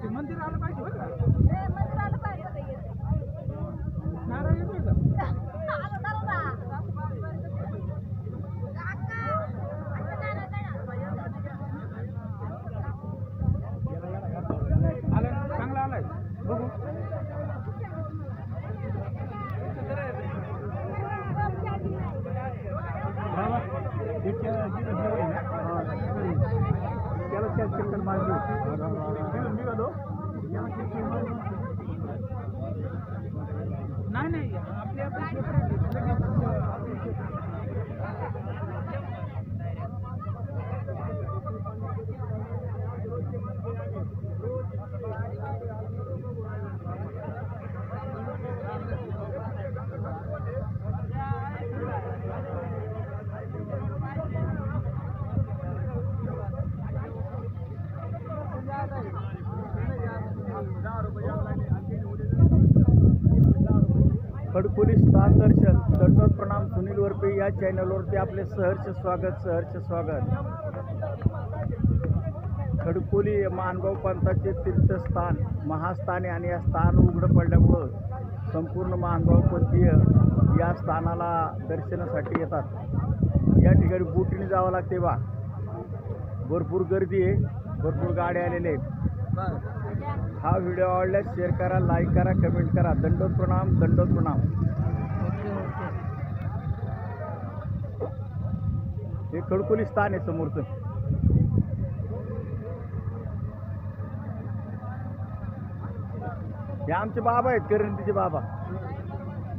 ते मंदिर आलं पाहिजे बरं का का आलाय नाही नाही आपल्या खडकोली स्थान दर्शन दंडोत प्रणाम सुनील वरपे या चॅनलवरती आपले सहर्ष स्वागत सहर्ष स्वागत. खडकोली हे मानगाव पंथाचे तीर्थस्थान महास्थान आहे आणि या स्थान उघडं पडल्यामुळं संपूर्ण मानगाव पंथीय या स्थानाला दर्शनासाठी येतात. या ठिकाणी बोटीने जावं लागते बा. भरपूर गर्दी आहे भरपूर गाड्या आलेल्या आहेत. हा व्हिडिओ आवडल्यास शेअर करा लाईक करा कमेंट करा. दंडोत प्रणाम दंडोत प्रणाम. हे खडकोली स्थान आहे समोरचं. हे आमचे बाबा आहेत करंतीचे बाबा.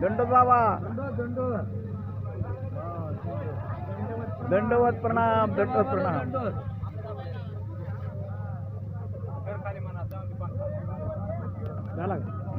दंडोत बाबा. दंडवत प्रणाम दंडवत प्रणाम. झाला का